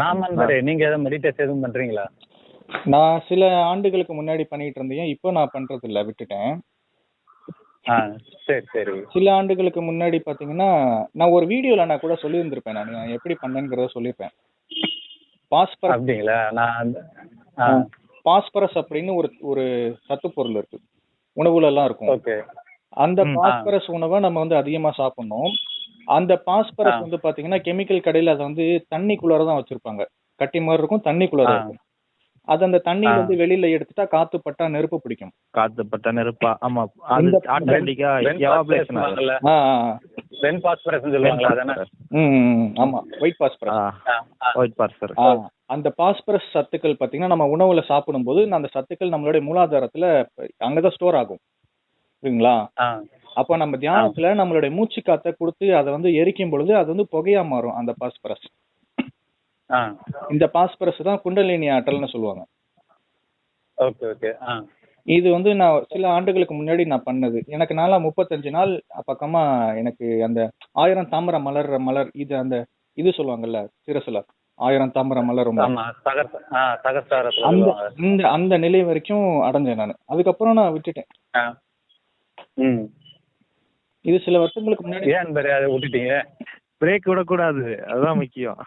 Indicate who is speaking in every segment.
Speaker 1: ராமன்பரே நீங்க எதாவது மெடிடேஷன் எதுவும் பண்றீங்களா?
Speaker 2: நான் சில ஆண்டுகளுக்கு முன்னாடி பண்ணிட்டு இருந்தேன். இப்போ நான் பண்றது இல்ல விட்டுட்டேன்
Speaker 1: சரி சரி.
Speaker 2: சில ஆண்டுகளுக்கு முன்னாடி பாத்தீங்கன்னா நான் ஒரு வீடியோல நான் கூட சொல்லியிருந்திருப்பேன் நான். எப்படி பண்ணேங்கிறத சொல்லியிருப்பேன். பாஸ்பரஸ்
Speaker 1: அப்படிங்களா? நான்
Speaker 2: பாஸ்பரஸ் அப்படின்னு ஒரு ஒரு சத்து பொருள் இருக்கு. உணவுல எல்லாம் இருக்கும்.
Speaker 1: ஓகே.
Speaker 2: அந்த. பாஸ்பரஸ் உணவை நம்ம வந்து அதிகமா சாப்பிடணும். அந்த பாஸ்பரஸ். வந்து பாத்தீங்கன்னா கெமிக்கல் கடையில அதை வந்து தண்ணிக்குள்ளார தான் வச்சிருப்பாங்க. கட்டி மாதிரி இருக்கும் தண்ணிக்குள்ளார. இருக்கும். அது அந்த தண்ணியில
Speaker 1: ஆ.
Speaker 2: இருந்து வெளியில எடுத்துட்டா காத்து பட்டா நெருப்பு பிடிக்கும்.
Speaker 3: காத்து பட்ட நெருப்பா. ஆமா. அது ஆட்டோமேட்டிக்கா எவாபரேஷன் ஆகும்
Speaker 1: சொல்லுவாங்கல்ல
Speaker 2: ஆ ஆ, ஆ.
Speaker 1: வெண் பாஸ்பரஸ் சொல்லுவாங்களா அதானே?
Speaker 2: ம். ஆமா. White phosphorus.
Speaker 3: ஒயிட்
Speaker 2: ஆ, அந்த பாஸ்பரஸ் சத்துக்கள் பாத்தீங்கன்னா நம்ம உணவுல சாப்பிடும்போது அந்த சத்துக்கள் நம்மளுடைய மூலாதாரத்துல அங்கதான் ஸ்டோர் ஆகும். புரியுங்களா அப்ப நம்ம தியானத்துல நம்மளுடைய மூச்சு காத்தை கொடுத்து அதை வந்து எரிக்கும் பொழுது அது வந்து புகையா மாறும் அந்த பாஸ்பரஸ். இந்த பாஸ்பரஸ் தான் குண்டலினி ஆற்றல்னு சொல்லுவாங்க.
Speaker 1: Okay okay.
Speaker 2: இது வந்து நான் சில ஆண்டுகளுக்கு முன்னாடி நான் பண்ணது. எனக்கு நாளா முப்பத்தஞ்சு நாள் பக்கமா எனக்கு அந்த ஆயிரம் தாமரை மலர்ற மலர் இது அந்த இது சொல்லுவாங்கல்ல சிரசுல. ஆயிரம் தாமரை மலரும் அந்த இந்த அந்த நிலை வரைக்கும் அடைஞ்சேன் நான். அதுக்கப்புறம் நான் விட்டுட்டேன். இது சில வருஷங்களுக்கு முன்னாடி
Speaker 1: ஏன் அன்பரே அதை விட்டுட்டீங்க?
Speaker 3: பிரேக் விடக்கூடாது. அதுதான் முக்கியம்.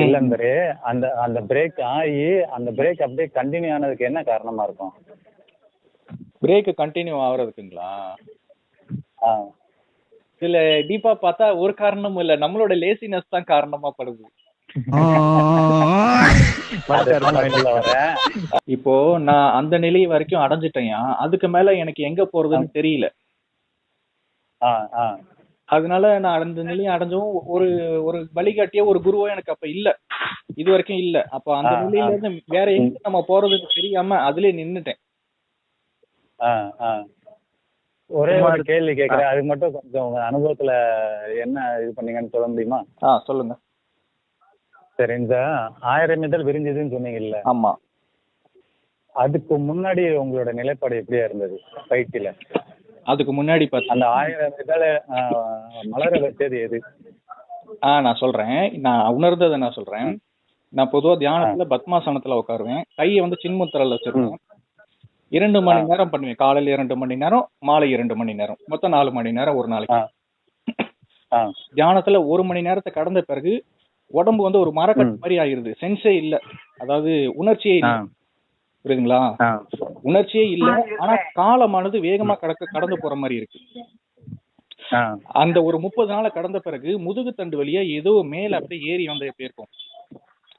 Speaker 1: இல்ல அன்பரே அந்த அந்த பிரேக் ஆகி அந்த பிரேக் அப்படியே கண்டினியூ ஆனதுக்கு என்ன காரணமா இருக்கும்?
Speaker 2: பிரேக் கண்டினியூ ஆகுறதுக்குங்களா?
Speaker 1: ஆ.
Speaker 2: இதுல டீப்பா பார்த்தா ஒரு காரணமும் இல்ல. நம்மளோட லேசினஸ் தான் காரணமா படுது. இப்போ நான் அந்த நிலை வரைக்கும் அடைஞ்சிட்டேன்யா அதுக்கு மேல எனக்கு எங்க போறதுன்னு தெரியல. அதனால நான் அந்த நிலையை அடைஞ்சும் ஒரு ஒரு வழிகாட்டியோ ஒரு குருவோ எனக்கு அப்ப இல்ல. இது வரைக்கும் இல்ல. அப்ப அந்த நிலையில. இருந்து வேற எங்க நம்ம போறதுன்னு தெரியாம அதுலயே நின்னுட்டேன்.
Speaker 1: ஒரே ஒரு கேள்வி கேட்கறேன் அது மட்டும் கொஞ்சம் உங்க அனுபவத்துல என்ன இது பண்ணீங்கன்னு சொல்ல முடியுமா?
Speaker 2: ஆ சொல்லுங்க.
Speaker 1: சரி இந்த ஆயிரம் மீட்டர் விரிஞ்சதுன்னு சொன்னீங்கல்ல.
Speaker 2: ஆமா.
Speaker 1: அதுக்கு முன்னாடி உங்களோட நிலைப்பாடு எப்படியா இருந்தது? பயிற்சியில.
Speaker 2: அதுக்கு முன்னாடி
Speaker 1: அந்த ஆயிரம் மலர வச்சது எது?
Speaker 2: ஆ நான் சொல்றேன். நான் உணர்ந்ததை நான் சொல்றேன். நான் பொதுவா தியானத்துல பத்மாசனத்துல உட்காருவேன். கையை வந்து சின்முத்திரல வச்சிருவேன் இரண்டு மணி நேரம் பண்ணுவேன். காலையில இரண்டு மணி நேரம் மாலை இரண்டு மணி நேரம். மொத்தம் நாலு மணி நேரம் ஒரு நாளைக்கு. தியானத்துல ஒரு மணி நேரத்தை கடந்த பிறகு உடம்பு வந்து ஒரு மரக்கட்டு மாதிரி ஆயிருது. சென்ஸே இல்ல. அதாவது உணர்ச்சியே இல்ல. புரியுதுங்களா. உணர்ச்சியே இல்ல. ஆனா காலமானது வேகமா கடக்க கடந்து போற மாதிரி இருக்கு. அந்த ஒரு முப்பது நாளை கடந்த பிறகு முதுகு தண்டு வழியா ஏதோ மேல அப்படியே ஏறி வந்து எப்படி இருக்கும்?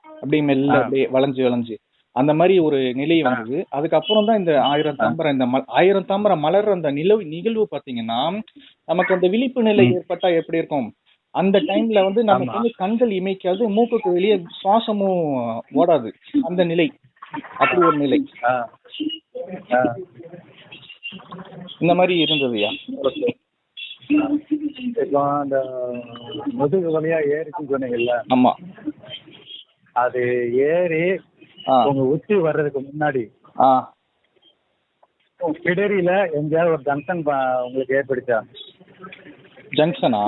Speaker 2: அப்படியே மெல்ல. அப்படியே வளைஞ்சு வளைஞ்சு. அந்த மாதிரி ஒரு நிலை வந்தது. அதுக்கப்புறம் தான் இந்த ஆயிரம் தாம்பரம் இந்த ம- ஆயிரம் தாம்பரம் மலர் அந்த நிலவு நிகழ்வு பாத்தீங்கன்னா நமக்கு அந்த விழிப்பு நிலை ஏற்பட்டா எப்படி இருக்கும்? அந்த டைம்ல வந்து நமக்கு. வந்து கண்கள் இமைக்காது மூக்குக்கு வெளியே சுவாசமும் ஓடாது. அந்த நிலை. அப்படி ஒரு நிலை. இந்த மாதிரி இருந்ததுயா
Speaker 1: இப்போ அந்த முதுகு வழியா ஏறிச்சுன்னு சொன்னீங்கல்ல?
Speaker 2: ஆமா.
Speaker 1: அது ஏறி உங்க உச்சி வர்றதுக்கு முன்னாடி பிடரியில எங்கேயாவது ஒரு ஜங்ஷன் உங்களுக்கு ஏற்படுச்சா?
Speaker 2: ஜங்ஷனா?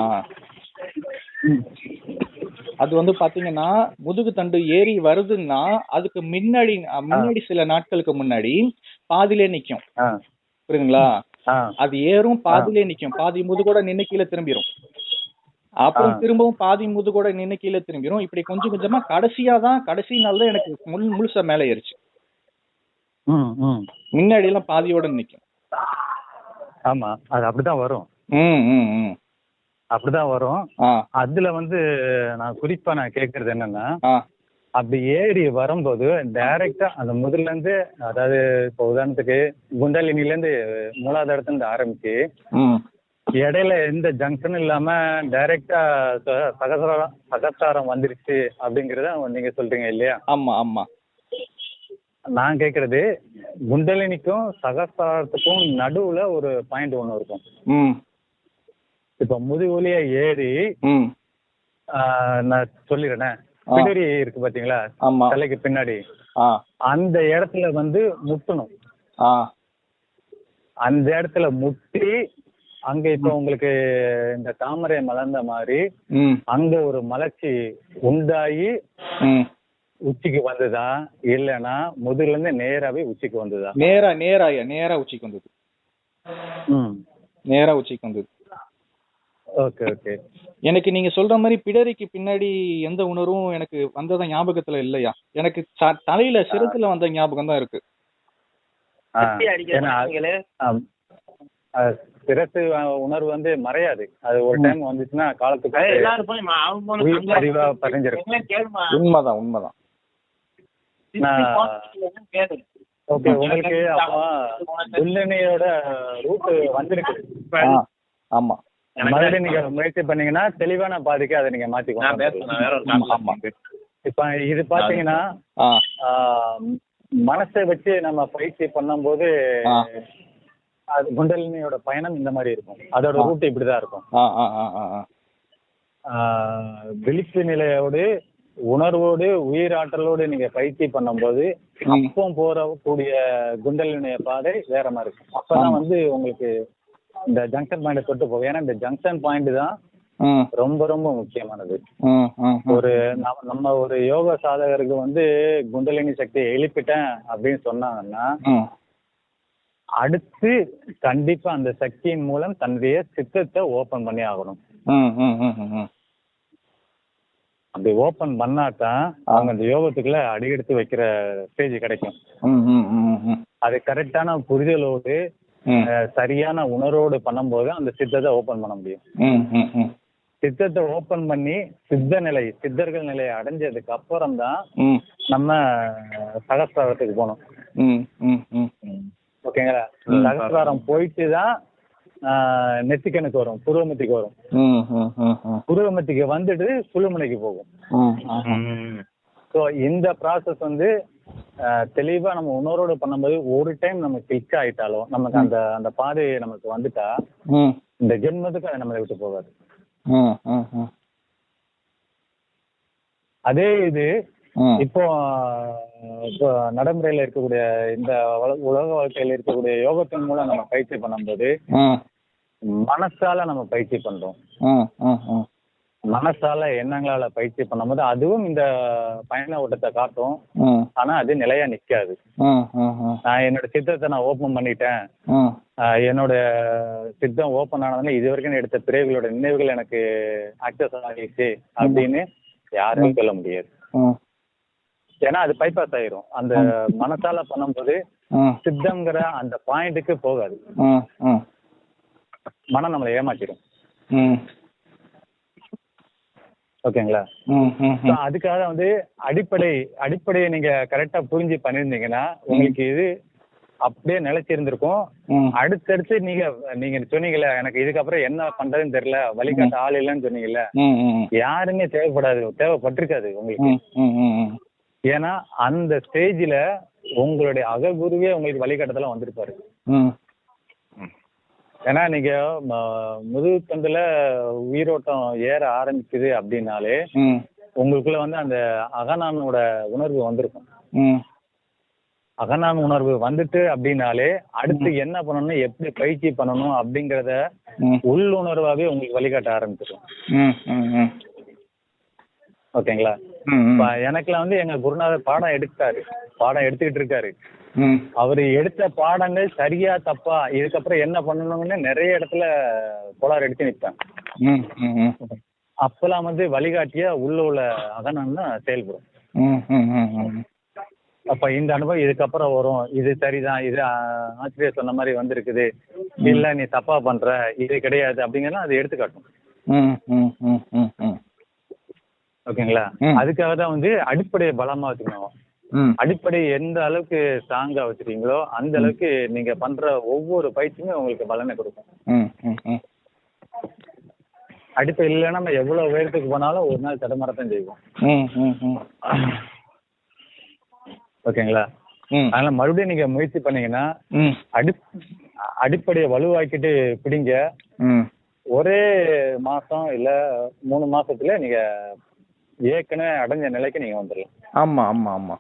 Speaker 2: அது வந்து பாத்தீங்கன்னா முதுகு தண்டு ஏறி வருதுன்னா அதுக்கு முன்னாடி முன்னாடி சில நாட்களுக்கு முன்னாடி பாதியிலே நிக்கும். புரியுதுங்களா? அது ஏறும் பாதியிலே நிக்கும். பாதி முதுகோட நின்னு கீழே திரும்பிரும். அப்புறம். திரும்பவும் பாதி முதுகோட நின்னு கீழே திரும்பிரும். இப்படி கொஞ்சம் கொஞ்சமா கடைசியா தான் கடைசி நாள் தான் எனக்கு முழு முழுசா மேலே ஏறிச்சு. முன்னாடி எல்லாம் பாதியோட நிக்கும்.
Speaker 1: ஆமா அது அப்படிதான் வரும்.
Speaker 2: ம் ம் ம்.
Speaker 1: அப்படிதான் வரும். அதுல வந்து நான் குறிப்பா நான் கேக்குறது என்னன்னா அப்படி ஏறி வரும்போது டைரக்டா அந்த முதல்ல இருந்து அதாவது இப்போ உதாரணத்துக்கு குண்டலினில இருந்து மூலாதாரத்துல இருந்து ஆரம்பிச்சு இடையில எந்த ஜங்ஷனும் இல்லாம டைரக்டா சகசாரம் சகசாரம் வந்துருச்சு அப்படிங்கறத நீங்க சொல்றீங்க இல்லையா?
Speaker 2: ஆமா ஆமா.
Speaker 1: நான் கேக்குறது குண்டலினிக்கும் சகசாரத்துக்கும் நடுவுல ஒரு பாயிண்ட் ஒண்ணு இருக்கும். இப்ப முதுகுலிய ஏறி நான் சொல்லிடுறேனே. பிடரி இருக்கு பாத்தீங்களா? தலைக்கு பின்னாடி. அந்த இடத்துல வந்து முட்டணும். அந்த இடத்துல முட்டி அங்க இப்ப உங்களுக்கு இந்த தாமரை மலர்ந்த மாதிரி அங்க ஒரு மலர்ச்சி உண்டாகி உச்சிக்கு வந்ததா? இல்லைன்னா முதுகுல இருந்து நேராவே உச்சிக்கு வந்ததா?
Speaker 2: நேரா நேரா நேரா உச்சிக்கு வந்தது. நேரா உச்சிக்கு வந்தது.
Speaker 1: ஓகே ஓகே
Speaker 2: எனக்கு நீங்க சொல்ற மாதிரி பிடரிக்கு பின்னாடி எந்த உணர்வும் எனக்கு வந்ததா ஞாபகத்துல இல்லையா? எனக்கு ச- தலையில சிரத்துல வந்த ஞாபகம் தான் இருக்கு.
Speaker 1: ஆ, ஏன்னா ஆம். அது சிரசு உணர்வு வந்து மறையாது. அது ஒரு டைம் வந்துச்சுன்னா காலத்துக்கு உயிர் பதிவா பதிஞ்சிருக்கும்
Speaker 2: உண்மைதான் உண்மைதான்.
Speaker 1: ஓகே உங்களுக்கு அப்போ துல்லனியோட ரூட் வந்திருக்கு.
Speaker 2: ஆ, ஆமா.
Speaker 1: மறுபடியும் நீங்க முயற்சி பண்ணீங்கன்னா தெளிவான பாதைக்கு அதை நீங்க மாத்தி கொண்டு வரலாம்.
Speaker 2: ஆமா.
Speaker 1: இப்ப இது பாத்தீங்கன்னா மனசை வச்சு நம்ம பயிற்சி பண்ணும்போது. அது குண்டலினியோட பயணம் இந்த மாதிரி இருக்கும். அதோட ரூட் இப்படிதான் இருக்கும். விழிப்பு நிலையோடு உணர்வோடு உயிராற்றலோடு நீங்க பயிற்சி பண்ணும்போது
Speaker 2: ம்.
Speaker 1: அப்போ போற கூடிய குண்டலினிய பாதை வேற மாதிரி இருக்கும். அப்பதான் வந்து உங்களுக்கு இந்த ஜங்ஷன் பாயிண்ட் தொட்டு போகும். ஏன்னா இந்த ஜங்ஷன் பாயிண்ட் தான் ரொம்ப ரொம்ப முக்கியமானது. ஒரு நம்ம- ஒரு யோக சாதகருக்கு வந்து குண்டலினி சக்தியை எழுப்பிட்டேன் அப்படின்னு சொன்னாங்கன்னா அடுத்து கண்டிப்பா அந்த சக்தியின் மூலம் தன்னுடைய சித்தத்தை ஓபன் பண்ணி ஆகணும். அப்படி ஓபன் பண்ணாதான் அவங்க அந்த யோகத்துக்குள்ள அடியெடுத்து வைக்கிற ஸ்டேஜ் கிடைக்கும். அது கரெக்டான புரிதலோடு சரியான உணர்வோடு பண்ணும்போது அந்த சித்தத்தை ஓபன் பண்ண முடியும். சித்தத்தை ஓபன் பண்ணி சித்த நிலை சித்தர்கள் நிலையை அடைஞ்சதுக்கு அப்புறம் தான் நம்ம சகஸ்திராரத்துக்கு போகணும்.
Speaker 2: ம் ம் ம்.
Speaker 1: ஓகேங்களா? சகஸ்திராரம் போயிட்டு தான் ஆஹ், நெத்திக்கணுக்கு வரும் புருவமத்திக்கு வரும். புருவமத்திக்கு வந்துட்டு சுழுமுனைக்கு போகும். ஸோ இந்த ப்ராசஸ் வந்து தெளிவா நம்ம உணர்வோடு பண்ணும்போது ஒரு டைம் நம்ம கிளிக் ஆயிட்டாலும் நமக்கு அந்த அந்த பாதை நமக்கு வந்துட்டா இந்த ஜென்மத்துக்கு அது நம்மளை விட்டு போகாது. அதே இது இப்போ நடைமுறையில இருக்கக்கூடிய இந்த உலக வாழ்க்கையில இருக்கக்கூடிய யோகத்தின் மூலம் நம்ம பயிற்சி பண்ணும்போது மனசால நம்ம பயிற்சி பண்றோம். மனசால எண்ணங்களால பயிற்சி பண்ணும்போது அதுவும் இந்த பயண ஓட்டத்தை காட்டும். ஆனா அது நிலையா நிக்காது. நான் என்னோட சித்தத்தை நான் ஓபன் பண்ணிட்டேன். என்னோட சித்தம் ஓபன் ஆனதுல இது வரைக்கும் எடுத்த பிறவிகளோட நினைவுகள் எனக்கு ஆக்சஸ் ஆகிடுச்சு அப்படின்னு யாரும் சொல்ல முடியாது. ஏன்னா அது பைபாஸ் ஆயிரும். அந்த மனசால பண்ணும்போது சித்தம்ங்கிற அந்த பாயிண்ட்டுக்கு போகாது. மனம் நம்மளை ஏமாத்திடும். ஓகேங்களா? அதுக்காக வந்து அடிப்படை அடிப்படையை நீங்க கரெக்டா புரிஞ்சு பண்ணிருந்தீங்கன்னா உங்களுக்கு இது அப்படியே நிலைச்சிருந்திருக்கும். அடுத்தடுத்து நீங்க நீங்க சொன்னீங்கல்ல எனக்கு இதுக்கப்புறம் என்ன பண்றதுன்னு தெரியல வழிகாட்ட ஆள் இல்லைன்னு சொன்னீங்கல்ல யாருமே தேவைப்படாது தேவைப்பட்டிருக்காது உங்களுக்கு. ஏன்னா அந்த ஸ்டேஜ்ல உங்களுடைய அககுருவே உங்களுக்கு வழிகாட்டத்துல வந்திருப்பாரு. ஏன்னா நீங்க ம- முதுகுத்தண்டுல உயிரோட்டம் ஏற ஆரம்பிக்குது அப்படின்னாலே உங்களுக்குள்ள வந்து அந்த அகநானோட உணர்வு வந்திருக்கும். அகநான் உணர்வு வந்துட்டு அப்படின்னாலே அடுத்து என்ன பண்ணணும் எப்படி பயிற்சி பண்ணணும் அப்படிங்கறத உள்ளுணர்வாவே உங்களுக்கு வழிகாட்ட ஆரம்பிச்சிடும். ஓகேங்களா? எனக்குலாம் வந்து எங்க குருநாதர் பாடம் எடுத்தாரு. பாடம் எடுத்துக்கிட்டு இருக்காரு. அவர் எடுத்த பாடங்கள் சரியா தப்பா இதுக்கப்புறம் என்ன பண்ணணும்னு நிறைய இடத்துல கோளாறு எடுத்து நிற்பேன் அப்பெல்லாம் வந்து வழிகாட்டியா உள்ள உள்ள அகநான் தான் செயல்படும் அப்ப இந்த அனுபவம் இதுக்கப்புறம் வரும். இது சரிதான். இது ஆசிரியர் சொன்ன மாதிரி வந்திருக்குது. இல்ல நீ தப்பா பண்ற. இது கிடையாது. அப்படிங்கறத அது எடுத்துக்காட்டும். ஓகேங்களா. அதுக்காக தான் வந்து அடிப்படையை பலமா வச்சுக்கணும். அடிப்படை எந்த அளவுக்கு ஸ்ட்ராங்கா வச்சிருக்கீங்களோ அந்த அளவுக்கு நீங்க பண்ற ஒவ்வொரு பயிற்சியுமே உங்களுக்கு பலனை கொடுக்கும். அடிப்படை இல்லைன்னா நம்ம எவ்வளவு உயரத்துக்கு போனாலும் ஒரு நாள் தடுமாறத்தான் செய்வோம். ஓகேங்களா? அதனால மறுபடியும் நீங்க முயற்சி பண்ணீங்கன்னா அடி அடிப்படையை வலுவாக்கிட்டு பிடிங்க. ஒரே மாசம் இல்ல மூணு மாசத்துல நீங்க ஏற்கனவே அடைஞ்ச நிலைக்கு நீங்க வந்துடலாம்.
Speaker 2: ஆமா ஆமா ஆமா.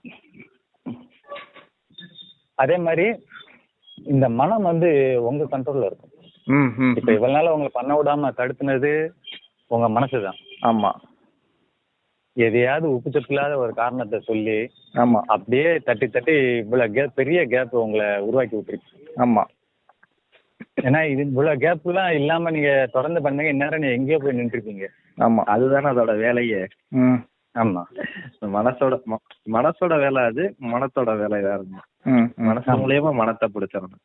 Speaker 1: அதே மாதிரி இந்த மனம் வந்து உங்க கண்ட்ரோல்ல இருக்கும். இப்ப இவ்வளவு நாள் உங்களை பண்ண விடாம தடுத்துனது உங்க மனசுதான்.
Speaker 2: ஆமா.
Speaker 1: எதையாவது உப்பு சப்பு இல்லாத ஒரு காரணத்தை சொல்லி
Speaker 2: ஆமா.
Speaker 1: அப்படியே தட்டி தட்டி இவ்வளவு கேப் பெரிய கேப் உங்களை உருவாக்கி விட்டுருச்சு.
Speaker 2: ஆமா.
Speaker 1: ஏன்னா இது இவ்வளவு கேப் எல்லாம் இல்லாம நீங்க தொடர்ந்து பண்ணீங்க இந்நேரம் நீங்க எங்கேயோ போய் நின்றுருப்பீங்க.
Speaker 2: ஆமா.
Speaker 3: அதுதானே அதோட வேலையே.
Speaker 1: ஆமா.
Speaker 3: மனசோட மனசோட வேலை அது மனத்தோட வேலை வேற மனசு மூலியமா மனத்தை பிடிச்சிடணும்.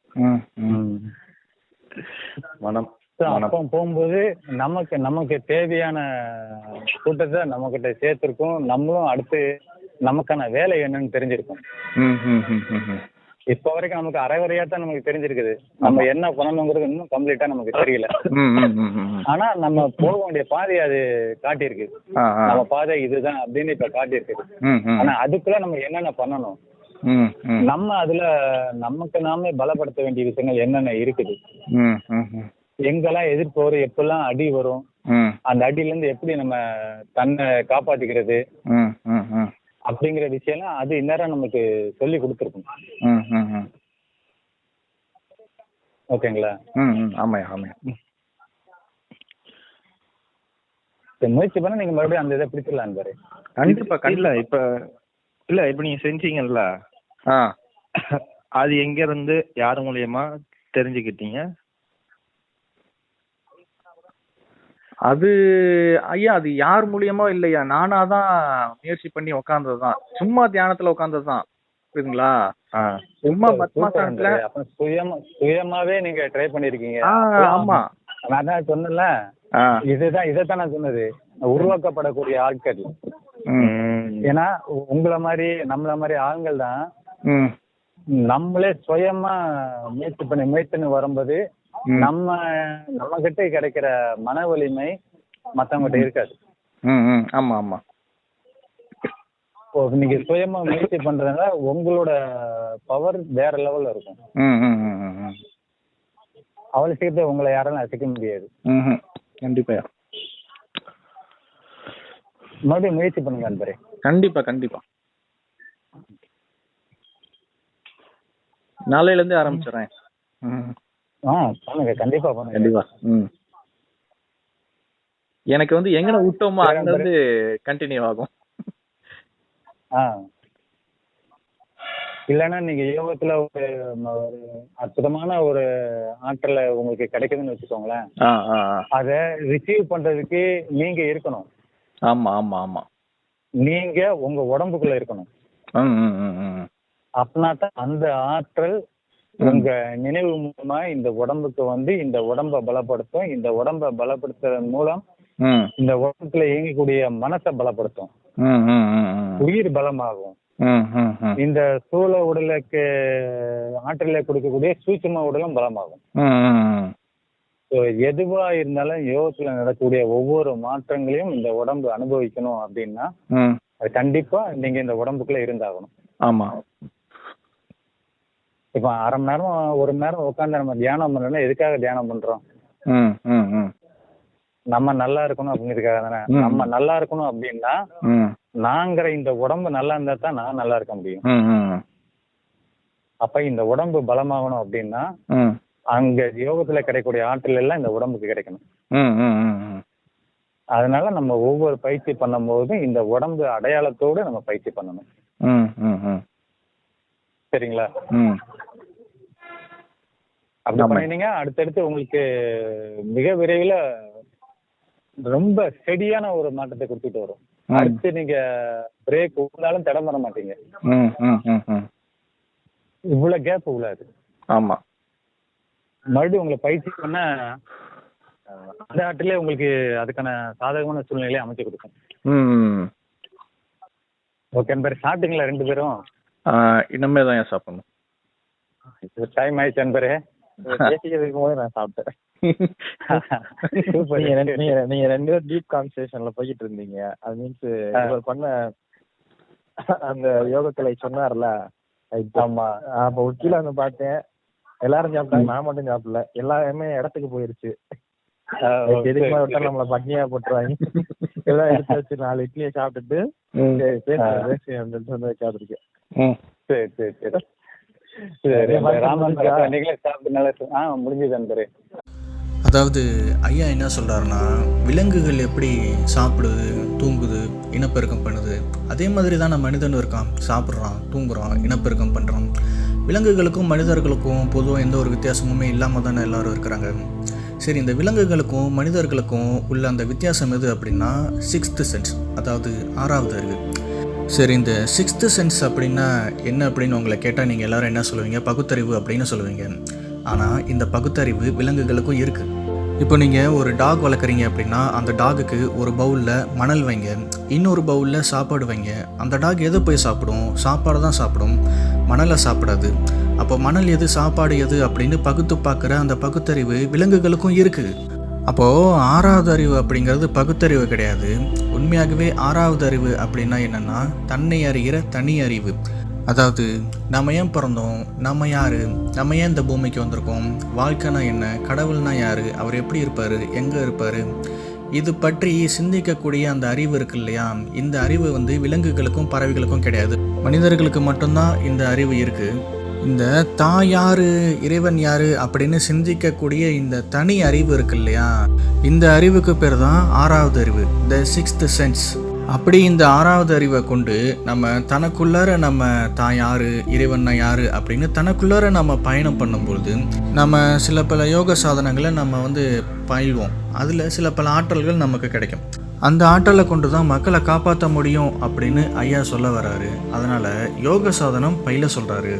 Speaker 3: மனம்
Speaker 1: அப்போ போகும்போது நமக்கு நமக்கு தேவையான கூட்டத்தை நம்ம கிட்ட சேர்த்திருக்கோம். நம்மளும் அடுத்து நமக்கான வேலை என்னன்னு தெரிஞ்சிருக்கும். இப்ப வரைக்கும் நமக்கு அரைவரையா தான் நமக்கு தெரிஞ்சிருக்குது. நம்ம என்ன பண்ணணுங்கிறது இன்னும் கம்ப்ளீட்டா நமக்கு தெரியல. ஆனா நம்ம போக வேண்டிய பாதை அது காட்டியிருக்கு. நம்ம பாதை இதுதான் அப்படின்னு இப்ப காட்டியிருக்கு. ஆனா அதுக்குள்ள நம்ம என்னென்ன பண்ணணும்? நம்ம அதுல நமக்கு நாமே பலப்படுத்த வேண்டிய விஷயங்கள் என்னென்ன இருக்குது? எங்கெல்லாம் எதிர்ப்பு வரும்? எப்பெல்லாம் அடி வரும்? அந்த அடியில இருந்து எப்படி நம்ம தன்னை காப்பாத்திக்கிறது? அப்படிங்கிற விஷயம்லாம் அது இந்நேரம் நமக்கு சொல்லி கொடுத்துருக்கும். ஓகேங்களா?
Speaker 2: ம் ம். ஆமாய்யா ஆமாய்யா.
Speaker 1: சரி, முயற்சி பண்ண நீங்க மறுபடியும் அந்த இதை பிடிச்சிடலாம் பாரு.
Speaker 2: கண்டிப்பா கண்டிப்பா.
Speaker 3: இப்ப இல்ல இப்ப நீங்க செஞ்சீங்கல்ல? அது எங்க இருந்து யார் மூலியமா தெரிஞ்சுக்கிட்டீங்க?
Speaker 2: அது ஐயா அது யார் மூலியமா இல்லையா? நானா தான் முயற்சி பண்ணி உக்காந்தது தான் சும்மா தியானத்துல உட்காந்தது தான் புரியுதுங்களா சும்மா பத்மாசனத்துல
Speaker 1: சுயமா சுயமாவே நீங்க ட்ரை பண்ணிருக்கீங்க.
Speaker 2: ஆமா.
Speaker 1: நான் தான் சொன்னேன்ல.
Speaker 2: ஆ.
Speaker 1: இதுதான் இதைத்தான் நான் சொன்னது. உருவாக்கப்படக்கூடிய ஆட்கள். ஏன்னா உங்களை மாதிரி நம்மள மாதிரி ஆண்கள் தான் நம்மளே சுயமா முயற்சி பண்ணி முயற்சின்னு வரும்போது. நம்ம நம்ம கிட்ட கிடைக்கிற மன வலிமை மத்தவங்ககிட்ட இருக்காது.
Speaker 2: ஆமா ஆமா.
Speaker 1: நீங்க சுயமா முயற்சி பண்றதுனால உங்களோட பவர் வேற லெவல்ல இருக்கும். அவ்வளவு சீக்கிரத்தை உங்களை யாராலும் அசைக்க முடியாது.
Speaker 2: ம்ஹும். கண்டிப்பாயா
Speaker 1: மறுபடியும் முயற்சி பண்ணுங்க அன்பரே
Speaker 2: கண்டிப்பா கண்டிப்பா. நாளையில இருந்து ஆரம்பிச்சிடுறேன். ம்.
Speaker 1: ஆ பண்ணுங்க கண்டிப்பா பண்ணுங்க.
Speaker 2: கண்டிப்பா ம். எனக்கு வந்து எங்கன விட்டோமோ அங்க இருந்து கண்டினியூ ஆகும்.
Speaker 1: ஆ. இல்லைன்னா நீங்க யோகத்துல ஒரு அற்புதமான ஒரு ஆற்றலை உங்களுக்கு கிடைக்குதுன்னு வச்சுக்கோங்களேன். அதை ரிசீவ் பண்றதுக்கு நீங்க இருக்கணும்.
Speaker 2: ஆமா ஆமா ஆமா.
Speaker 1: நீங்க உங்க உடம்புக்குள்ள இருக்கணும். அப்படின்னா தான் அந்த ஆற்றல் உங்க நினைவு மூலமா இந்த உடம்புக்கு வந்து இந்த உடம்ப பலப்படுத்தும். இந்த உடம்ப பலப்படுத்துறதன் மூலம் இந்த உடம்புல இயங்கக்கூடிய மனசை பலப்படுத்தும். உயிர் பலமாகும். இந்த ஸ்தூல உடலுக்கு ஆற்றலை கொடுக்கக்கூடிய சூட்சும உடலும் பலமாகும். எதுவா இருந்தாலும் யோகத்துல நடக்கக்கூடிய ஒவ்வொரு மாற்றங்களையும் இந்த உடம்பு அனுபவிக்கணும் அப்படின்னா கண்டிப்பா நீங்க இந்த உடம்புக்குள்ள இருந்தாகணும்.
Speaker 2: ஆமா.
Speaker 1: இப்ப அரை மணி நேரம் ஒரு மணி நேரம் உட்காந்து நம்ம தியானம் பண்ணோம்னா எதுக்காக தியானம் பண்றோம்? நம்ம நல்லா இருக்கணும் அப்படிங்கிறதுக்காக தானே. நம்ம நல்லா இருக்கணும் அப்படின்னா நாங்கிற இந்த உடம்பு நல்லா இருந்தா தான் நான் நல்லா இருக்க முடியும். அப்ப இந்த உடம்பு பலமாகணும் அப்படின்னா அங்க யோகத்துல கிடைக்கக்கூடிய ஆற்றல் எல்லாம் இந்த உடம்புக்கு கிடைக்கணும். அதனால நம்ம ஒவ்வொரு பயிற்சி பண்ணும்போதும் இந்த உடம்பு அடையாளத்தோடு நம்ம பயிற்சி பண்ணணும். சரிங்களா? அப்படி. பண்ணினீங்க. அடுத்தடுத்து உங்களுக்கு மிக விரைவில் ரொம்ப செடியான ஒரு மாற்றத்தை கொடுத்துட்டு வரும். அடுத்து நீங்க பிரேக் விழுந்தாலும் தடம் வர மாட்டீங்க. இவ்வளவு கேப் விழாது
Speaker 2: ஆமா.
Speaker 1: மறுபடியும் உங்களை பயிற்சி பண்ண அந்த ஆட்டிலே உங்களுக்கு அதுக்கான சாதகமான சூழ்நிலையை அமைச்சு கொடுக்கும். ஓகே நண்பர் சாப்பிட்டீங்களா ரெண்டு பேரும்?
Speaker 2: இனிமே தான் சாப்பிடணும்?
Speaker 1: டைம் ஆயிடுச்சு நண்பரே.
Speaker 3: பேசிக்கிட்டு இருக்கும்போது நான் சாப்பிட்டேன். நீங்க நீங்க ரெண்டு பேரும் டீப் கான்வர்சேஷன்ல போயிட்டு இருந்தீங்க. அது மீன்ஸ் இவர் பண்ண அந்த யோகக்கலை சொன்னார்ல?
Speaker 1: ஆமா.
Speaker 3: அப்ப உச்சில வந்து பார்த்தேன். எல்லாரும் சாப்பிட்டாங்க நான் மட்டும் சாப்பிடல. எல்லாருமே இடத்துக்கு போயிருச்சு.
Speaker 1: அஹ்,
Speaker 3: எதுக்கு
Speaker 1: சரி,
Speaker 3: விட்டா நம்மள பட்னியா போட்டுருவாங்க. எல்லாம் எடுத்து வச்சு நாலு இட்லியை சாப்பிட்டுட்டு பேசுறேன் பேசுறேன் அப்படின்னு சொல்லி உட்காந்துருக்கேன்
Speaker 1: சரி சரி சரி. சரி ராமன்? நீங்களே சாப்பிட்டு நல்லா ஆ முடிஞ்சது
Speaker 4: அதாவது ஐயா என்ன சொல்கிறாருன்னா விலங்குகள் எப்படி சாப்பிடுது தூங்குது இனப்பெருக்கம் பண்ணுது அதே மாதிரி தான் நம்ம மனிதனும் இருக்கான். சாப்பிட்றான் தூங்குறான் இனப்பெருக்கம் பண்ணுறான் விலங்குகளுக்கும் மனிதர்களுக்கும் பொதுவாக எந்த ஒரு வித்தியாசமுமே இல்லாமல் தானே எல்லாரும் இருக்கிறாங்க. சரி இந்த விலங்குகளுக்கும் மனிதர்களுக்கும் உள்ள அந்த வித்தியாசம் எது அப்படின்னா சிக்ஸ்த்து சென்ஸ் அதாவது ஆறாவது அறிவு. சரி இந்த சிக்ஸ்த்து சென்ஸ் அப்படின்னா என்ன அப்படின்னு உங்களை கேட்டால் நீங்கள் எல்லோரும் என்ன சொல்லுவீங்க? பகுத்தறிவு அப்படின்னு சொல்லுவீங்க. ஆனால் இந்த பகுத்தறிவு விலங்குகளுக்கும் இருக்குது இப்போ நீங்கள் ஒரு டாக் வளர்க்குறீங்க அப்படின்னா அந்த டாகுக்கு ஒரு பவுலில் மணல் வைங்க. இன்னொரு பவுலில் சாப்பாடு வைங்க. அந்த டாக் எதை போய் சாப்பிடும்? சாப்பாடு தான் சாப்பிடும். மணலை சாப்பிடாது. அப்போ மணல் எது சாப்பாடு எது அப்படின்னு பகுத்து பார்க்குற அந்த பகுத்தறிவு விலங்குகளுக்கும் இருக்குது அப்போது ஆறாவது அறிவு அப்படிங்கிறது பகுத்தறிவு கிடையாது. உண்மையாகவே ஆறாவது அறிவு அப்படின்னா என்னென்னா தன்னை அறிகிற தனி அறிவு. அதாவது நம்ம ஏன் பிறந்தோம்? நம்ம யார்? நம்ம ஏன் இந்த பூமிக்கு வந்திருக்கோம்? வாழ்க்கைனா என்ன? கடவுள்னா யார்? அவர் எப்படி இருப்பார்? எங்கே இருப்பார்? இது பற்றி சிந்திக்கக்கூடிய அந்த அறிவு இருக்கு இல்லையா? இந்த அறிவு வந்து விலங்குகளுக்கும் பறவைகளுக்கும் கிடையாது. மனிதர்களுக்கு மட்டும்தான் இந்த அறிவு இருக்குது இந்த தான் யாரு இறைவன் யாரு அப்படின்னு சிந்திக்கக்கூடிய இந்த தனி அறிவு இருக்கு இல்லையா? இந்த அறிவுக்கு பேர் தான் ஆறாவது அறிவு த சிக்ஸ்த் சென்ஸ் அப்படி இந்த ஆறாவது அறிவை கொண்டு நம்ம தனக்குள்ளார நம்ம தான் யாரு இறைவன்னா யாரு அப்படின்னு தனக்குள்ளார நம்ம பயணம் பண்ணும்பொழுது நம்ம சில பல யோக சாதனங்களை நம்ம வந்து பயில்வோம். அதில் சில பல ஆற்றல்கள் நமக்கு கிடைக்கும். அந்த ஆற்றலை கொண்டு தான் மக்களை காப்பாற்ற முடியும் அப்படின்னு ஐயா சொல்ல வராரு. அதனால் யோக சாதனம் பயில சொல்கிறாரு